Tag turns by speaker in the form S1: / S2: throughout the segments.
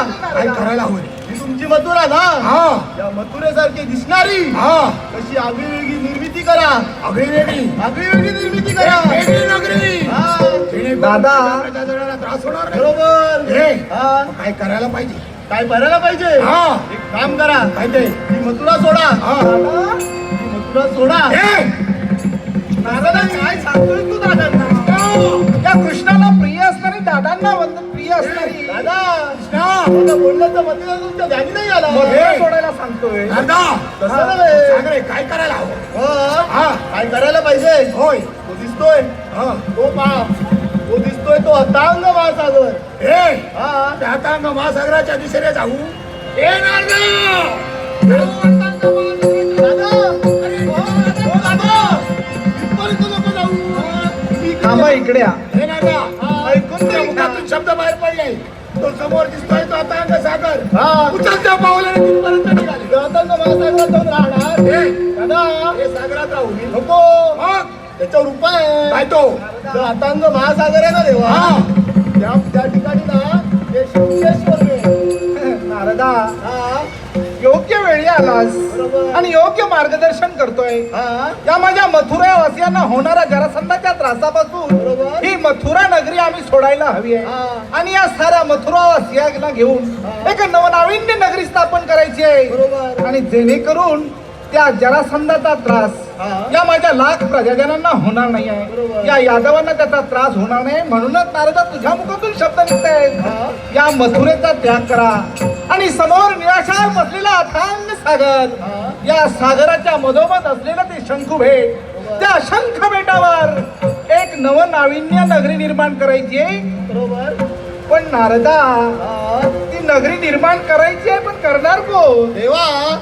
S1: काय करायला हवं
S2: ही तुमची मथुरा ना?
S1: हा.
S2: या मथुरेसारखी दिसणारी.
S1: हा.
S2: कशी आगळीवेगळी निर्मिती करा.
S1: अगदी वेगळी
S2: आगळीवेगळी निर्मिती करा.
S1: वेगळी नगरी.
S2: हा,
S3: दादा.
S1: प्रजाजनाला त्रास होणार नाही.
S2: बरोबर.
S1: हे,
S2: हा,
S1: काय करायला पाहिजे?
S2: काय करायला पाहिजे?
S1: हा.
S2: एक काम करा.
S1: काय ते
S2: ती मथुरा सोडा.
S1: हा.
S2: ती मथुरा सोडा.
S1: हे,
S3: दादा काय सांगतोय तू दादांना. या कृष्णाला प्रिय असणारी दादांना वंद प्रिय असणारी
S2: दादा
S1: कृष्णा,
S2: आता बोललं तर मथुरा तुमच्या ध्यानी नाही आला
S3: मथुरा सोडायला सांगतोय
S1: दादा
S2: तसं नव्हे.
S1: सांग रे काय करायला हवं
S2: हा,
S1: हा
S2: काय करायला पाहिजे
S1: होय
S2: तो दिसतोय
S1: हा
S2: तो पा तो दिसतोय तो अतांग महासागर
S1: हे
S2: हा
S1: महासागराच्या दिशेने जाऊ येणार
S2: दादा अरे, हो, हो, दादा इथपर्यंत नको जाऊ तुम्ही इकडे
S3: थांबा
S2: या.
S3: इकडे या
S1: ऐकून त्या मुखातून शब्द बाहेर पडले तो समोर दिसतोय तो तांग सागर
S2: हा.
S1: उचलत्या पावलाने तिथपर्यंत निघाले.
S2: तो अतांग महासागरात जाऊन राहणार.
S1: हे,
S2: दादा.
S1: हे सागरात राहू मी
S2: नको.
S1: मग?
S2: त्याच्यावर उपाय आहे.
S1: काय तो?
S2: जो अतांग महासागर आहे ना देवा?
S1: हा.
S2: त्या त्या ठिकाणी ना ते शंकेश्वर आहे.
S3: नारदा. योग्य वेळी आलास. आणि योग्य मार्गदर्शन करतोय.
S2: हा.
S3: या माझ्या मथुरा वासियांना होणाऱ्या जरासंधाच्या त्रासापासून. ही मथुरा आम्ही सोडायला हवी आहे. आणि या साऱ्या मथुरा वासियांना घेऊन. एक नवनाविन्य नगरी स्थापन करायची आहे आणि जेणेकरून त्या जरासंधाचा त्रास. या माझ्या लाख प्रजाजनांना होणार नाही आहे. या यादवांना त्याचा त्रास होणार नाही म्हणूनच नारदा तुझ्या मुखातून शब्द निघत. आहेत या मथुरेचा त्याग करा आणि समोर निराशार बसलेला अथांग सागर. या सागराच्या मधोमध असलेलं ते शंखू भेट. त्या शंख बेटावर एक नवनाविन्य नगरी निर्माण करायची आहे.
S2: बरोबर.
S3: पण नारदा. ती नगरी निर्माण करायची आहे पण करणार कोण?
S2: देवा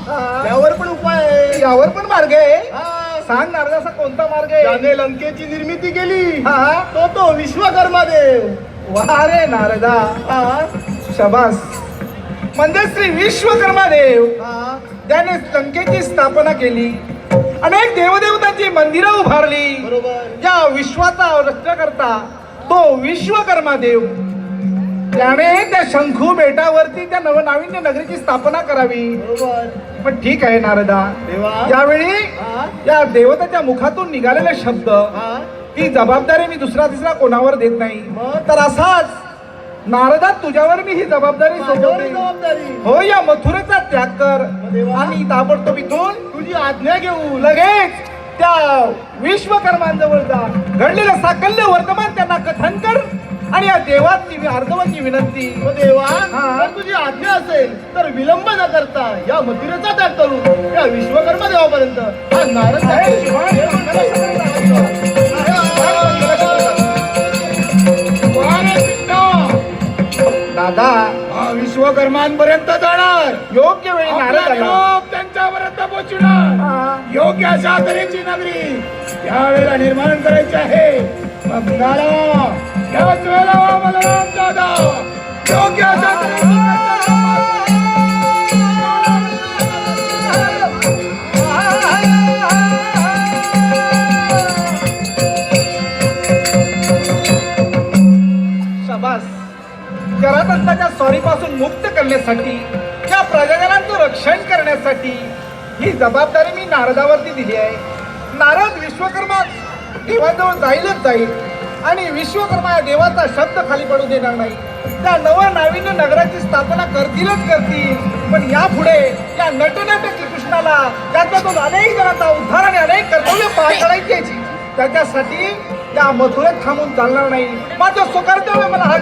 S3: हा.
S2: त्यावर पण उपाय आहे.
S3: यावर पण मार्ग आहे.
S2: हा.
S3: सांग नारदा असा कोणता मार्ग आहे?
S2: ज्याने लंकेची निर्मिती केली.
S3: हा.
S2: तो तो विश्वकर्मा देव
S3: वा रे नारदा.
S2: हा.
S3: शबास. म्हणजे श्री विश्वकर्मा देव
S2: हा.
S3: त्याने लंकेची स्थापना केली. अनेक देवदेवतांची मंदिरं उभारली.
S2: बरोबर.
S3: या विश्वाचा रक्षणकर्ता तो विश्वकर्मा देव. त्याने त्या शंखू बेटावरती त्या नवनाविन्य नगरीची स्थापना करावी.
S2: बरोबर.
S3: पण ठीक आहे नारदा.
S2: देवा.
S3: यावेळी
S2: हा.
S3: या देवताच्या मुखातून निघालेले शब्द
S2: हा.
S3: जबाबदारी मी दुसरा तिसरा कोणावर देत नाही? तर असाच नारदा तुझ्यावर मी ही जबाबदारी
S2: जबाबदारी.
S3: हो या मथुरेचा त्याग कर. आणि ताबडतोब इथून
S2: तुझी आज्ञा घेऊ
S3: लगेच त्या विश्वकर्मांजवळ जा. घडलेलं साकल्य वर्तमान त्यांना कथन कर आणि या देवाची अर्धवाची विनंती.
S2: मग देवा.
S3: हा.
S2: जर तुझी आज्ञा असेल तर विलंब न करता या मथुरेचा त्याग करू. या विश्वकर्मा देवापर्यंत. हा नारद
S3: दादा.
S1: हा विश्वकर्मांपर्यंत जाणार.
S3: योग्य वेळी नारद आला
S1: त्यांच्यापर्यंत पोहोचणार.
S3: हा.
S1: योग्य अशा तऱ्हेची नगरी यावेळेला निर्माण करायची आहे. मग नारा त्याच वेळेला बलराम दादा.
S3: घरातंत्राच्या मुक्त करण्यासाठी या प्रजाजनांचं रक्षण करण्यासाठी ही जबाबदारी मी नारदावरती दिली आहे. नारद विश्वकर्मा देवाजवळ जाईलच जाईल आणि विश्वकर्मा या देवाचा शब्द खाली पडू देणार नाही. त्या नवनाविन्य नगराची स्थापना करतीलच करतील पण यापुढे या नटनट कृष्णाला त्यांच्यातून अनेक जणांचा उद्धार आणि अनेक कर्तव्य पार करायची त्याच्यासाठी त्या मथुरेत थांबून चालणार नाही. माझं सुकर्तव्य मला हा